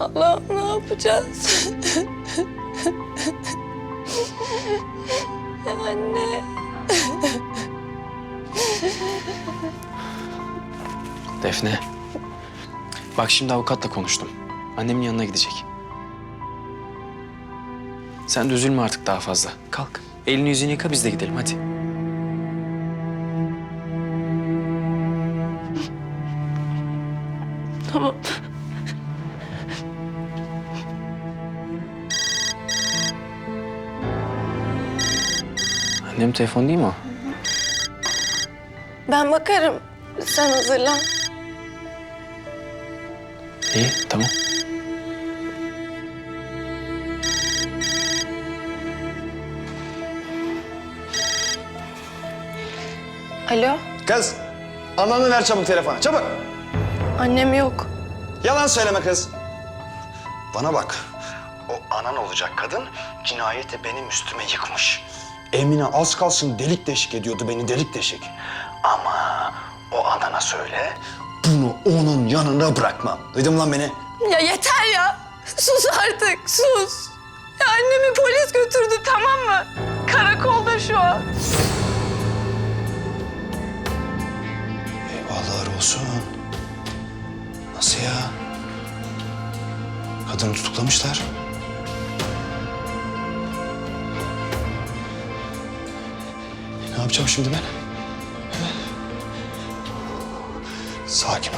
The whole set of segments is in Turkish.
Allah'ım ne yapacağız? Anne. Defne. Bak şimdi avukatla konuştum. Annemin yanına gidecek. Sen de üzülme artık daha fazla. Kalk. Elini yüzünü yıka biz de gidelim hadi. Tamam. Annem telefon değil mi o? Ben bakarım. Sen hazırlan. İyi tamam. Alo. Kız, ananı ver çabuk telefonu. Çabuk. Annem yok. Yalan söyleme kız. Bana bak. O anan olacak kadın cinayeti benim üstüme yıkmış. Emine az kalsın delik deşik ediyordu beni delik deşik. Ama o anana söyle bunu onun yanına bırakmam. Duydun lan beni? Ya yeter ya. Sus artık sus. Ya annemi polis götürdü tamam mı? Karakolda şu an. Eyvahlar olsun. Nasıl ya? Kadını tutuklamışlar. Yapacağım şimdi ben? Sakin ol.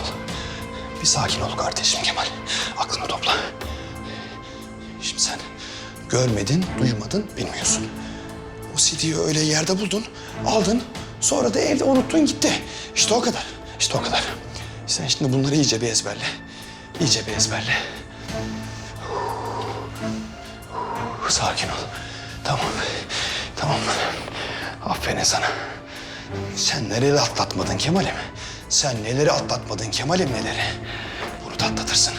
Bir sakin ol kardeşim Kemal. Aklını topla. Şimdi sen görmedin, duymadın, bilmiyorsun. O CD'yi öyle yerde buldun, aldın. Sonra da evde unuttun gitti. İşte o kadar. İşte o kadar. Sen şimdi bunları iyice bir ezberle. İyice bir ezberle. Sakin ol. Tamam. Tamam. Aferin sana. Sen neleri atlatmadın Kemal'im? Sen neleri atlatmadın Kemal'im neleri? Bunu da atlatırsın.